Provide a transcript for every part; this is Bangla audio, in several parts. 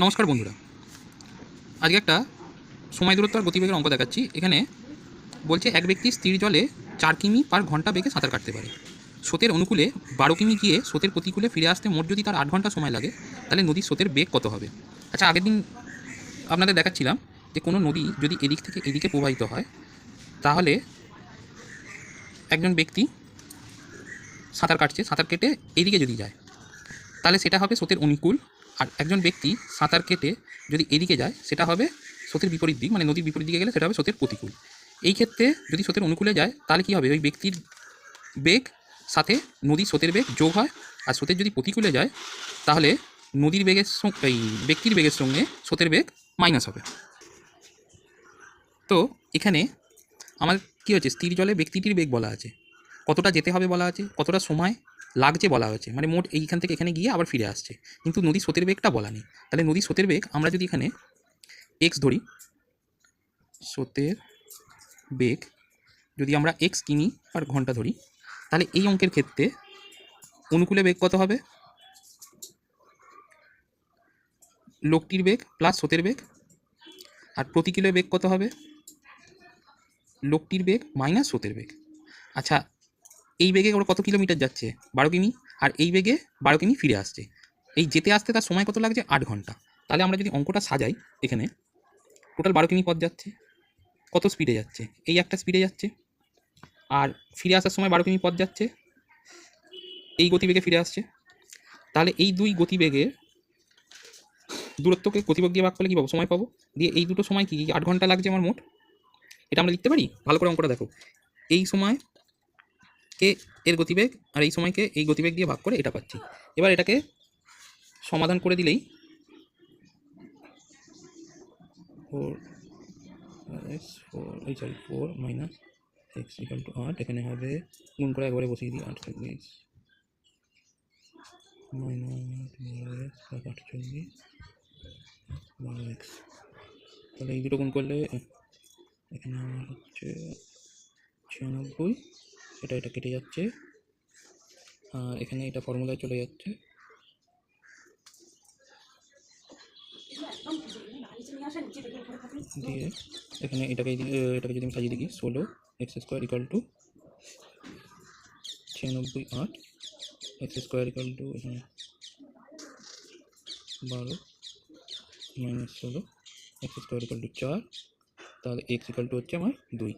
নমস্কার বন্ধুরা। আজকে একটা সময় দূরত্ব আর গতিবেগের অঙ্ক দেখাচ্ছি। এখানে বলছে এক ব্যক্তি স্থির জলে চার কিমি পার ঘণ্টা বেগে সাঁতার কাটতে পারে। স্রোতের অনুকূলে বারো কিমি গিয়ে স্রোতের প্রতিকূলে ফিরে আসতে মোট যদি তার আট ঘণ্টা সময় লাগে, তাহলে নদীর স্রোতের বেগ কত হবে? আচ্ছা আগের দিন আপনাদের দেখাচ্ছিলাম যে কোনো নদী যদি এদিক থেকে এদিকে প্রবাহিত হয়, তাহলে একজন ব্যক্তি সাঁতার কাটছে, সাঁতার কেটে এইদিকে যদি যায়, তাহলে সেটা হবে স্রোতের অনুকূল আর একজন ব্যক্তি সাঁতার কেটে যদি এদিকে যায়, সেটা হবে স্রোতের বিপরীত দিক মানে নদীর বিপরীত দিকে গেলে সেটা হবে স্রোতের প্রতিকূল। এই ক্ষেত্রে যদি স্রোতের অনুকূলে যায়, তাহলে কী হবে? ওই ব্যক্তির বেগ সাথে নদীর স্রোতের বেগ যোগ হয়, আর স্রোতের যদি প্রতিকূলে যায়, তাহলে নদীর বেগের এই ব্যক্তির বেগের সঙ্গে স্রোতের বেগ মাইনাস হবে। তো এখানে আমার কী হচ্ছে? স্থির জলে ব্যক্তিটির বেগ বলা আছে। কতটা যেতে হবে বলা আছে? কতটা সময় লাগছে বলা হয়েছে। মানে মোট এইখান থেকে এখানে গিয়ে আবার ফিরে আসছে। কিন্তু নদীর স্রোতের বেগটা বলা নেই। তাহলে নদীর স্রোতের বেগ আমরা যদি এখানে এক্স ধরি, স্রোতের বেগ যদি আমরা এক্স কিনি আর ঘণ্টা ধরি, তাহলে এই অঙ্কের ক্ষেত্রে অনুকূলে বেগ কত হবে? লোকটির বেগ প্লাস স্রোতের বেগ। আর প্রতিকূলে বেগ কত হবে? লোকটির বেগ মাইনাস স্রোতের বেগ। আচ্ছা এই বেগে ওরা কত কিলোমিটার যাচ্ছে? বারো কিমি। আর এই বেগে বারো কিমি ফিরে আসছে। এই যেতে আসতে তার সময় কত লাগছে? আট ঘণ্টা। তাহলে আমরা যদি অঙ্কটা সাজাই এখানে টোটাল বারো কিমি পথ যাচ্ছে। কত স্পিডে যাচ্ছে? এই একটা স্পিডে যাচ্ছে। আর ফিরে আসার সময় বারো কিমি পথ যাচ্ছে। এই গতিবেগে ফিরে আসছে। তাহলে এই দুই গতিবেগের দূরত্বকে গতিবেগ দিয়ে ভাগ করলে কী পাবো? সময় পাবো। দিয়ে এই দুটো সময় কি? আট ঘণ্টা লাগছে আমার মোট। এটা আমরা লিখতে পারি? ভালো করে অঙ্কটা দেখো। এই সময় কে এর গতিবেগ আর এই সময়কে এই গতিবেগ দিয়ে ভাগ করে এটা পাচ্ছি। এবার এটাকে সমাধান করে দিলেই ফোর এক্স ফোর এই sorry four minus x equal two আট, এখানে হবে গুণ করে একবারে বসিয়ে দিই আট চল্লিশ মাইনাস আটচল্লিশ বারো এক্স তাহলে এই দুটো গুণ করলে এখানে আমার হচ্ছে ছিয়ানব্বই। এটা এটা কেটে যাচ্ছে। আর এখানে এটা ফর্মুলায় চলে যাচ্ছে। দিয়ে এখানে এটাকে এটাকে যদি আমি সাজিয়ে দিই ষোলো এক্স স্কোয়ার ইকাল টু ছিয়ানব্বই আট। এক্স স্কোয়ার ইকাল টু এখানে বারো মাইনাস ষোলো। এক্স স্কোয়ার ইকাল টু চার। তাহলে এক্স ইকাল টু হচ্ছে আমার দুই।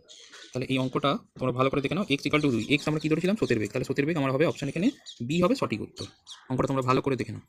তাহলে এই অঙ্কটা তোমরা ভালো করে দেখে নাও। এক্স ইকাল টু দুই। এক্স আমরা কী ধরেছিলাম? সতের বেগ। তাহলে সতের বেগ আমার হবে অপশান এখানে বি হবে সঠিক উত্তর। অঙ্কটা তোমরা ভালো করে দেখে নাও।